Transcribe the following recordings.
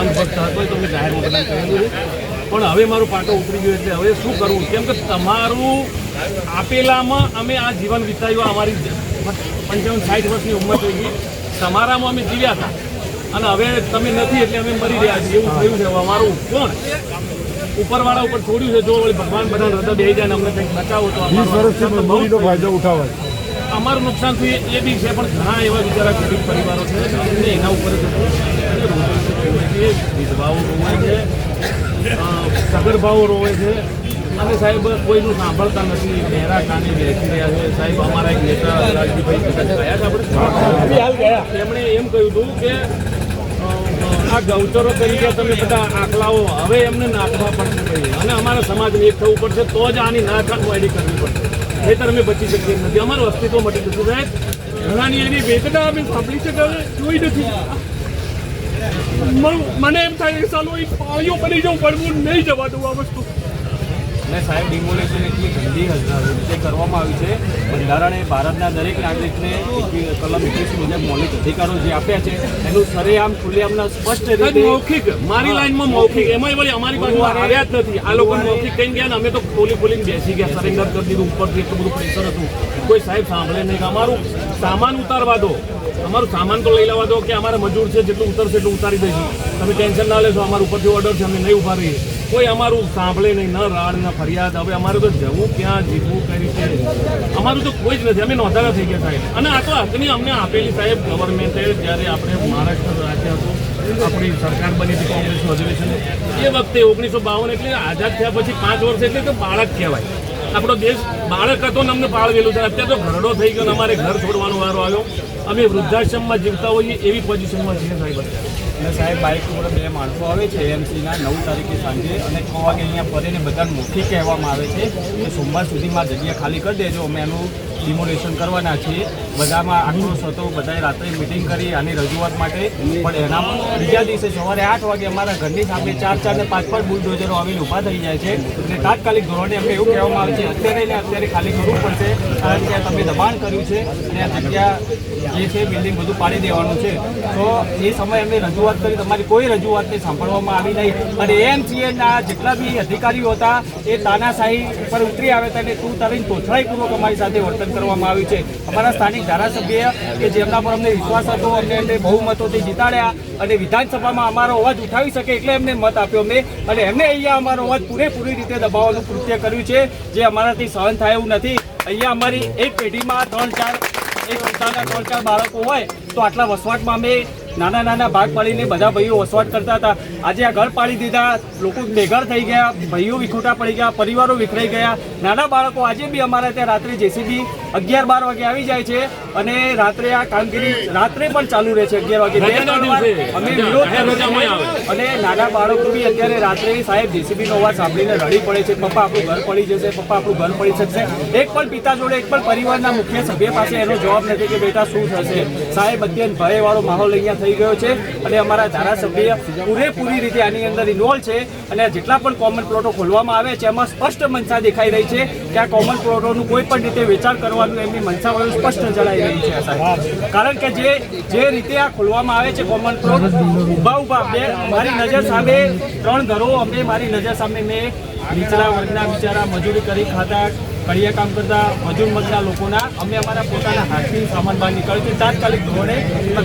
અનભક્ત હતો તો મેં જાહેર બધાને કહેલું પણ હવે મારું પાટો ઉતરી ગયો એટલે હવે શું કરવું? કેમ કે તમારું આપેલામાં અમે આ જીવન વિતાવ્યું અમારી પંચાવન સાઠ વર્ષની ઉંમર થઈ ગઈ. તમારામાં અમે જીવ્યા હતા. અને હવે તમે નથી એટલે અમે મરી રહ્યા છીએ. એવું થયું છે. અમારું કોણ ઉપરવાળા ઉપર છોડ્યું છે. જો ભગવાન બધા હૃદય બે જાય અમને કંઈક બચાવો તો ફાયદો ઉઠાવાય અમારું નુકસાન થયું એ- બી છે પણ ઘણા એવા બિચારા ગરીબ પરિવારો છે. એના ઉપર રોવે છે વિધવાઓ રોવે છે. સગર્ભાઓ રોવે છે. અને સાહેબ કોઈનું સાંભળતા નથી. બહેરા કાને બેસી રહ્યા છે. સાહેબ અમારા એક નેતા રાજજીભાઈ ગયા છે આપણે. તેમણે એમ કહ્યું હતું કે આ ગૌચરો તરીકે તમે બધા આખલાઓ હવે એમને નાખવા પડશે અને અમારા સમાજને એક થવું પડશે. તો જ આની નાખા વાયડી કરવી પડશે. નહીતર અમે બચી શકીએ નથી. અમારું અસ્તિત્વ મટી જતું સાહેબ ઘણાની એની વેદના અમે સાંભળી છે જોઈ નથી. મને એમ થાય કે સાલો એ પાળીઓ બની જવું પડવું નહીં જવા દઉં આ વસ્તુ. અને સાહેબ ડિમોલેશન એટલી ગંદી રીતે કરવામાં આવી છે બંધારણે ભારતના દરેક નાગરિકને કલમ એકવીસ મુજબ મૌલિક અધિકારો જે આપ્યા છે એનું સરેઆમ ખુલ્લેઆમના સ્પષ્ટ રીતે મૌખિક. મારી લાઈનમાં મૌખિક. એમાં વળી અમારી પાસે આવ્યા જ નથી. આ લોકો મૌખિક કહીને ગયા ને અમે તો ખોલી ખોલીને બેસી ગયા. સરેન્ડર કરી દીધું ઉપરથી એટલું બધું પ્રેશર હતું. કોઈ સાહેબ સાંભળે નહીં. અમારું સામાન ઉતારવા દો. અમારું સામાન તો લઈ લેવા દો કે અમારે મજૂર છે જેટલું ઉતરશે એટલું ઉતારી દઈશું. તમે ટેન્શન ના લેશો. અમારું ઉપરથી ઓર્ડર છે. અમે નહીં ઊભા રહીએ. કોઈ અમારું સાંભળે નહીં, ન રાડ, ન ફરિયાદ. હવે અમારે તો જવું ક્યાં, જીવવું, કઈ રીતે? અમારું તો કોઈ જ નથી. અમે નોંધાવા થઈ ગયા સાહેબ. અને આ તો હકની અમને આપેલી સાહેબ ગવર્મેન્ટે જ્યારે આપણે મહારાષ્ટ્ર રાજ્ય હતું આપણી સરકાર બની હતી કોંગ્રેસનું અધિવેશન. એ વખતે ઓગણીસો બાવન એટલે આઝાદ થયા પછી પાંચ વર્ષ એટલે તો બાળક કહેવાય. આપણો દેશ બાળક હતો ને અમને પાળવેલું છે. અત્યારે તો ઘરડો થઈ ગયો અમારે ઘર છોડવાનો વારો આવ્યો. અમે વૃદ્ધાશ્રમમાં જીવતા હોઈએ એવી પોઝિશનમાં છીએ સાહેબ અત્યારે. અને સાહેબ, બાઇક ઉપર બે માણસો આવે છે એમસીના નવ તારીખે સાંજે અને છ વાગે અહીંયા ફરીને બધાને મોટી કહેવામાં આવે છે કે સોમવાર સુધીમાં જગ્યા ખાલી કરી દેજો. અમે એનું ડિમોલેશન કરવાના છીએ. બધામાં આક્રોશ હતો બધાએ રાત્રે મિટિંગ કરી આની રજૂઆત માટે. પણ એનામાં બીજા દિવસે સવારે આઠ વાગે અમારા ઘરની સામે ચાર ચાર ને પાંચ પાંચ બુલડોઝરો આવીને ઊભા થઈ જાય છે. અને તાત્કાલિક ધોરણે અમને એવું કહેવામાં આવે છે, અત્યારે ને અત્યારે ખાલી કરવું પડશે, કારણ કે તમે દબાણ કર્યું છે અને જગ્યા જે છે બિલ્ડિંગ બધું પાડી દેવાનું છે. તો એ સમયે અમે રજૂઆત કરી, તમારી કોઈ રજૂઆતને સાંભળવામાં આવી નહીં. અને એએમસીએના જેટલા બી અધિકારીઓ હતા, એ તાનાશાહી પર ઉતરી આવ્યા હતા અને તું તારી તોછડાઈપૂર્વક અમારી સાથે વર્તન કરવામાં આવ્યું છે. અમારા સ્થાનિક ધારાસભ્ય કે જેમના પર અમને વિશ્વાસ હતો, અમને એમને બહુમતોથી જીતાડ્યા અને વિધાનસભામાં અમારો અવાજ ઉઠાવી શકે એટલે એમને મત આપ્યો અમને. અને એમને અહીંયા અમારો અવાજ પૂરેપૂરી રીતે દબાવવાનું કૃત્ય કર્યું છે, જે અમારાથી સહન થાય એવું નથી. અહીંયા અમારી એક પેઢીમાં ત્રણ ચાર, એક વિસ્તારના ત્રણ ચાર બાળકો હોય, તો આટલા વસવાટમાં અમે નાના નાના ભાગ પાડીને બધા ભાઈઓ વસવાટ કરતા હતા. આજે આ ઘર પાડી દીધા. લોકો બેઘર થઈ ગયા. ભાઈઓ વિખોટા પડી ગયા. પરિવારો વિખરાઈ ગયા. નાના બાળકો આજે બી અમારા ત્યાં રાત્રે જેસીબી અગિયાર બાર વાગે આવી જાય છે અને રાત્રે આ કામગીરી રાત્રે પણ ચાલુ રહે છે અગિયાર વાગે. અમે વિરોધ. અને નાના બાળકો બી અત્યારે રાત્રે સાહેબ જેસીબી નો અવાજ સાંભળીને રડી પડે છે. પપ્પા આપણું ઘર પડી જશે. પપ્પા આપણું ઘર પડી શકશે. એક પણ પિતા જોડે એક પણ પરિવારના મુખ્ય સભ્ય પાસે એનો જવાબ નથી કે બેટા શું થશે? સાહેબ અત્યંત ભયવાળો માહોલ અહીંયા થઈ ગયો છે અને અમારા ધારાસભ્ય પૂરેપૂરી રીતે આની અંદર ઇન્વોલ્વ છે અને જેટલા પણ કોમન પ્લોટો ખોલવામાં આવે છે, એમાં સ્પષ્ટ મનસા દેખાઈ રહી છે કે આ કોમન પ્લોટોનું કોઈ પણ રીતે વેચાણ કરવાનું એમની મનસા વડે સ્પષ્ટ જણાઈ રહી છે સાહેબ. કારણ કે જે જે રીતે આ ખોલવામાં આવે છે કોમન પ્લોટ ઊભા ઊભા બે, મારી નજર સામે ત્રણ ઘરો, અમે મારી નજર સામે મેં નીચલા વર્ગના બિચારા મજૂરી કરી ખાતા કડિયા કામ કરતા મજૂર વર્ગના લોકોના અમે અમારા પોતાના હાથથી સામાન બહાર નીકળ્યું તાત્કાલિક ધોરણે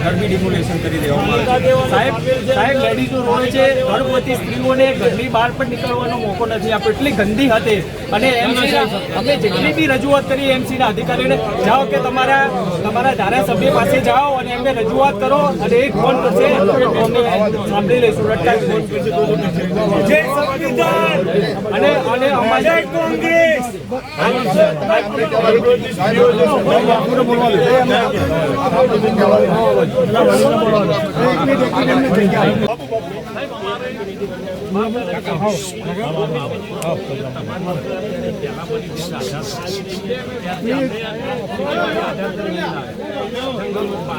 ઘરની ડિમોલેશન કરી દેવામાં સાહેબ સાહેબ લેડીઝો રોડ છે, ગર્ભવતી સ્ત્રીઓને ઘરની બહાર પણ નીકળવાનો મોકો નથી આપ્યો. એટલી ગંદી હતી અને MC ના અમે જેટલી બી રજૂઆત કરી એમસીના અધિકારીઓને, જાઓ કે તમારા તમારા ધારાસભ્ય પાસે જાઓ અને એમને રજૂઆત કરો અને એક ફોન કરશે અમે સાંભળી લઈશું. તો અને અને અમારે કોંગ્રેસ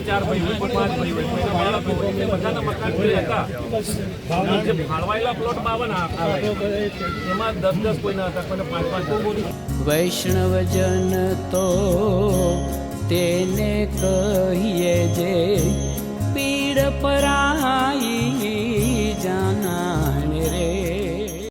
ચાર ભાઈ હોય પાંચ ભાઈ હોય બધાના મકાન હતા જે ફાળવાયેલા પ્લોટ તો તેને કહીએ જે